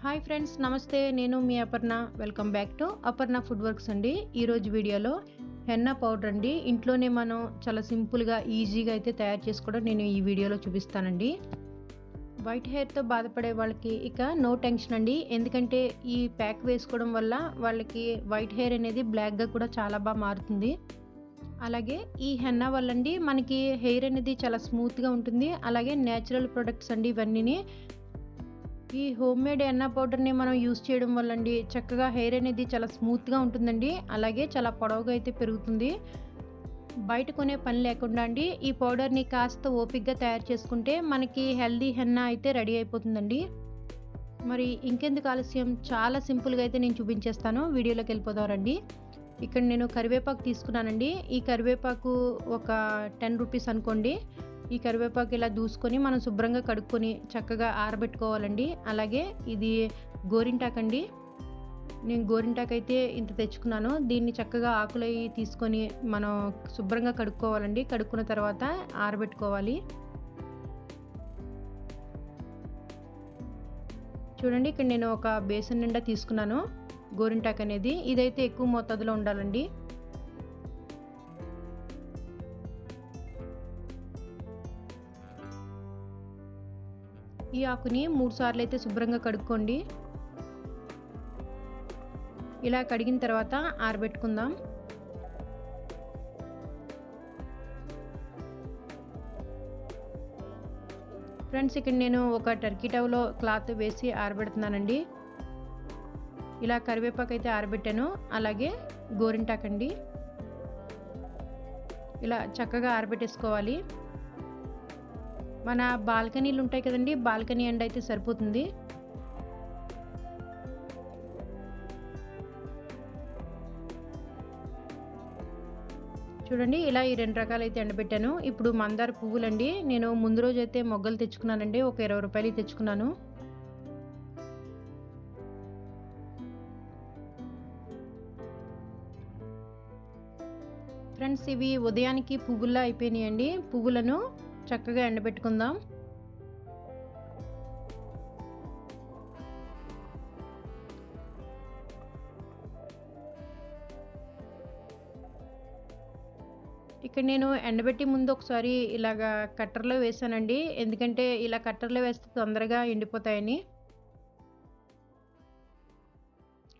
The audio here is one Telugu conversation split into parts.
హాయ్ ఫ్రెండ్స్ నమస్తే. నేను మీ Aparna. Welcome back to Aparna food works అండి. ఈరోజు వీడియోలో హెన్నా పౌడర్ అండి. ఇంట్లోనే మనం చాలా సింపుల్గా ఈజీగా అయితే తయారు చేసుకోవడం నేను ఈ వీడియోలో చూపిస్తానండి. వైట్ హెయిర్తో బాధపడే వాళ్ళకి ఇక నో టెన్షన్ అండి. ఎందుకంటే ఈ ప్యాక్ వేసుకోవడం వల్ల వాళ్ళకి వైట్ హెయిర్ అనేది బ్లాక్గా కూడా చాలా బాగా మారుతుంది. అలాగే ఈ హెన్నా వల్ల అండి మనకి హెయిర్ అనేది చాలా స్మూత్గా ఉంటుంది. అలాగే న్యాచురల్ ప్రొడక్ట్స్ అండి ఇవన్నీ ఈ హోమ్ మేడ్ ఎన్నా పౌడర్ని మనం యూస్ చేయడం వల్ల అండి చక్కగా హెయిర్ అనేది చాలా స్మూత్గా ఉంటుందండి. అలాగే చాలా పొడవుగా అయితే పెరుగుతుంది. బయట కొనే పని లేకుండా అండి ఈ పౌడర్ని కాస్త ఓపిక్గా తయారు చేసుకుంటే మనకి హెల్దీ హెన్నా అయితే రెడీ అయిపోతుందండి. మరి ఇంకెందుకు ఆలస్యం? చాలా సింపుల్గా అయితే నేను చూపించేస్తాను. వీడియోలోకి వెళ్ళిపోతారండి ఇక్కడ నేను కరివేపాకు తీసుకున్నానండి. ఈ కరివేపాకు ఒక టెన్ రూపీస్ అనుకోండి. ఈ కరివేపాకు ఇలా దూసుకొని మనం శుభ్రంగా కడుక్కొని చక్కగా ఆరబెట్టుకోవాలండి. అలాగే ఇది గోరింటాకు అండి నేను గోరింటాకు అయితే ఇంత తెచ్చుకున్నాను. దీన్ని చక్కగా ఆకులు తీసుకొని మనం శుభ్రంగా కడుక్కోవాలండి. కడుక్కున్న తర్వాత ఆరబెట్టుకోవాలి. చూడండి ఇక్కడ నేను ఒక బేసన్ నిండా తీసుకున్నాను గోరింటాక్ అనేది ఇదైతే ఎక్కువ మోతాదులో ఉండాలండి. ఈ ఆకుని మూడు సార్లు అయితే శుభ్రంగా కడుక్కోండి. ఇలా కడిగిన తర్వాత ఆరబెట్టుకుందాం. ఫ్రెండ్స్ ఇక్కడ నేను ఒక టర్కీ టవ్లో క్లాత్ వేసి ఆరబెడుతున్నానండి. ఇలా కరివేపాకు అయితే ఆరబెట్టాను. అలాగే గోరింటాకండి. ఇలా చక్కగా ఆరబెట్టేసుకోవాలి. మన బాల్కనీలు ఉంటాయి కదండి బాల్కనీ ఎండ అయితే సరిపోతుంది. చూడండి ఇలా ఈ రెండు రకాలు అయితే ఎండబెట్టాను ఇప్పుడు మందార పువ్వులండి. నేను ముందు రోజు అయితే మొగ్గలు తెచ్చుకున్నానండి ఒక ఇరవై రూపాయలు తెచ్చుకున్నాను. ఫ్రెండ్స్ ఇవి ఉదయానికి పువ్వుల్లా అయిపోయినాయండి. పువ్వులను చక్కగా ఎండబెట్టుకుందాం. ఇక్కడ నేను ఎండబెట్టి ముందు ఒకసారి ఇలాగా కట్టర్లో వేసానండి. ఎందుకంటే ఇలా కట్టర్లో వేస్తే తొందరగా ఎండిపోతాయని.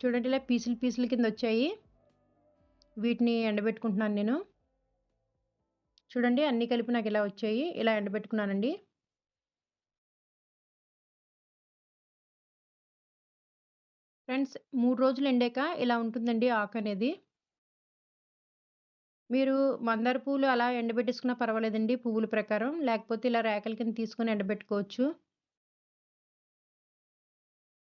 చూడండి ఇలా పీసులు పీసులు కింద వచ్చాయి. వీటిని ఎండబెట్టుకుంటున్నాను నేను. చూడండి అన్నీ కలిపి నాకు ఇలా వచ్చాయి. ఇలా ఎండబెట్టుకున్నానండి. ఫ్రెండ్స్ మూడు రోజులు ఎండాక ఇలా ఉంటుందండి ఆకు అనేది. మీరు మందార పువ్వులు అలా ఎండబెట్టేసుకున్నా పర్వాలేదండి పువ్వుల ప్రకారం. లేకపోతే ఇలా రేకల కింద తీసుకొని ఎండబెట్టుకోవచ్చు.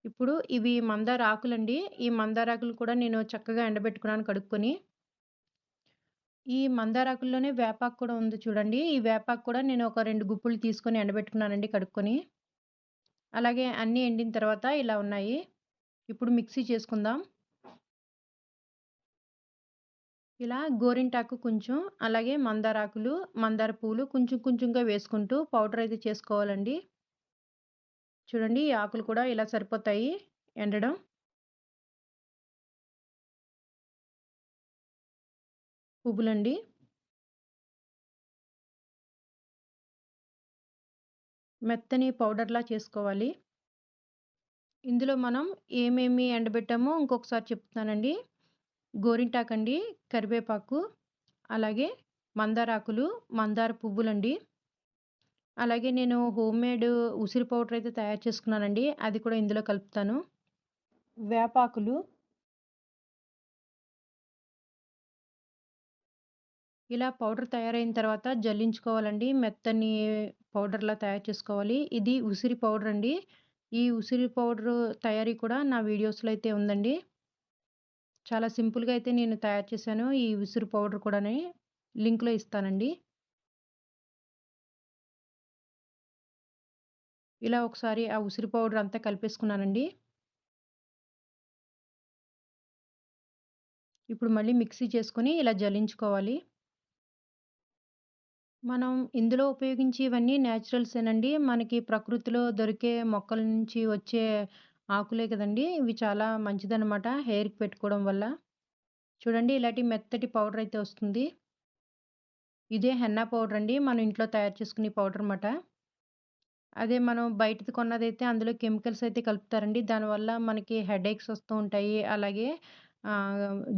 ఇప్పుడు ఇవి మందార ఆకులండి. ఈ మందార ఆకులు కూడా నేను చక్కగా ఎండబెట్టుకున్నాను కడుక్కొని. ఈ మందారాకుల్లోనే వేపాకు కూడా ఉంది చూడండి. ఈ వేపాకు కూడా నేను ఒక రెండు గుప్పులు తీసుకొని ఎండబెట్టుకున్నానండి కడుక్కొని. అలాగే అన్నీ ఎండిన తర్వాత ఇలా ఉన్నాయి. ఇప్పుడు మిక్సీ చేసుకుందాం. ఇలా గోరింటాకు కొంచెం అలాగే మందారాకులు మందార పూలు కొంచెం కొంచెంగా వేసుకుంటూ పౌడర్ అయితే చేసుకోవాలండి. చూడండి ఈ ఆకులు కూడా ఇలా సరిపోతాయి ఎండడం. పువ్వులండి. మెత్తని పౌడర్లా చేసుకోవాలి. ఇందులో మనం ఏమేమి ఎండబెట్టామో ఇంకొకసారి చెప్తానండి గోరింటాకండి కరివేపాకు అలాగే మందారాకులు మందార పువ్వులండి. అలాగే నేను హోమ్ మేడ్ ఉసిరి పౌడర్ అయితే తయారు చేసుకున్నానండి. అది కూడా ఇందులో కలుపుతాను. వేపాకులు ఇలా పౌడర్ తయారైన తర్వాత జల్లించుకోవాలండి. మెత్తని పౌడర్లా తయారు చేసుకోవాలి. ఇది ఉసిరి పౌడర్ అండి. ఈ ఉసిరి పౌడర్ తయారీ కూడా నా వీడియోస్లో అయితే ఉందండి. చాలా సింపుల్గా అయితే నేను తయారు చేశాను. ఈ ఉసిరి పౌడర్ కూడా లింక్లో ఇస్తానండి. ఇలా ఒకసారి ఆ ఉసిరి పౌడర్ అంతా కలిపేసుకున్నానండి. ఇప్పుడు మళ్ళీ మిక్సీ చేసుకొని ఇలా జల్లించుకోవాలి. మనం ఇందులో ఉపయోగించేవన్నీ న్యాచురల్సేనండి. మనకి ప్రకృతిలో దొరికే మొక్కల నుంచి వచ్చే ఆకులే కదండి ఇవి చాలా మంచిదనమాట హెయిర్‌కి పెట్టుకోవడం వల్ల. చూడండి ఇలాంటి మెత్తటి పౌడర్ అయితే వస్తుంది. ఇదే హెన్నా పౌడర్ అండి. మనం ఇంట్లో తయారు చేసుకునే పౌడర్ అనమాట అదే మనం బయటది కొన్నదైతే అందులో కెమికల్స్ అయితే కలుపుతారండి. దానివల్ల మనకి హెడేక్స్ వస్తూ ఉంటాయి. అలాగే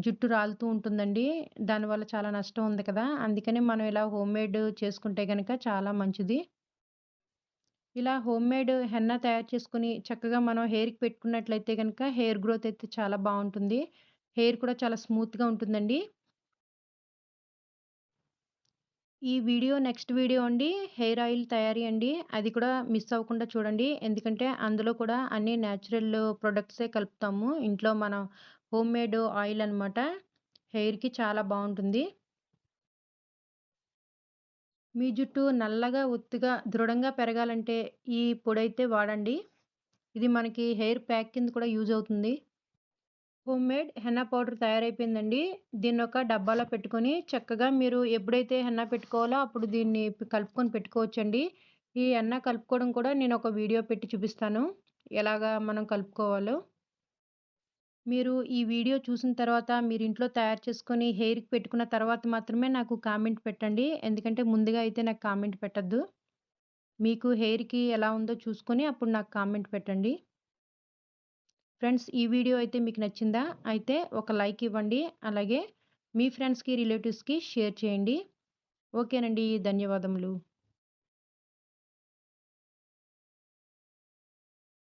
జుట్టు రాలుతూ ఉంటుందండి. దానివల్ల చాలా నష్టం ఉంది కదా! అందుకని మనం ఇలా హోమ్‌మేడ్ చేసుకుంటే కనుక చాలా మంచిది. ఇలా హోమ్‌మేడ్ హెన్నా తయారు చేసుకొని చక్కగా మనం హెయిర్‌కి పెట్టుకున్నట్లయితే కనుక హెయిర్ గ్రోత్ అయితే చాలా బాగుంటుంది హెయిర్ కూడా చాలా స్మూత్‌గా ఉంటుందండి. ఈ వీడియో నెక్స్ట్ వీడియో అండి హెయిర్ ఆయిల్ తయారీ అండి. అది కూడా మిస్ అవ్వకుండా చూడండి. ఎందుకంటే అందులో కూడా అన్ని న్యాచురల్ ప్రొడక్ట్సే కలుపుతాము. ఇంట్లో మనం హోమ్‌మేడ్ ఆయిల్ అనమాట. హెయిర్‌కి చాలా బాగుంటుంది మీ జుట్టు నల్లగా, ఒత్తుగా, దృఢంగా పెరగాలంటే ఈ పొడైతే వాడండి. ఇది మనకి హెయిర్ ప్యాక్ కింద కూడా యూజ్ అవుతుంది. హోమ్ మేడ్ హెన్నా పౌడర్ తయారైపోయిందండి. దీన్ని ఒక డబ్బాలో పెట్టుకొని చక్కగా మీరు ఎప్పుడైతే హెన్నా పెట్టుకోవాలో అప్పుడు దీన్ని కలుపుకొని పెట్టుకోవచ్చండి. ఈ హెన్నా కలుపుకోవడం కూడా నేను ఒక వీడియో పెట్టి చూపిస్తాను. ఎలాగా మనం కలుపుకోవాలో. మీరు ఈ వీడియో చూసిన తర్వాత మీరు ఇంట్లో తయారు చేసుకొని హెయిర్‌కి పెట్టుకున్న తర్వాత మాత్రమే నాకు కామెంట్ పెట్టండి. ఎందుకంటే ముందుగా అయితే నాకు కామెంట్ పెట్టద్దు మీకు హెయిర్‌కి ఎలా ఉందో చూసుకొని అప్పుడు నాకు కామెంట్ పెట్టండి. ఫ్రెండ్స్ ఈ వీడియో అయితే మీకు నచ్చిందా? అయితే ఒక లైక్ ఇవ్వండి. అలాగే మీ ఫ్రెండ్స్‌కి, రిలేటివ్స్‌కి షేర్ చేయండి. ఓకేనండి. ధన్యవాదములు.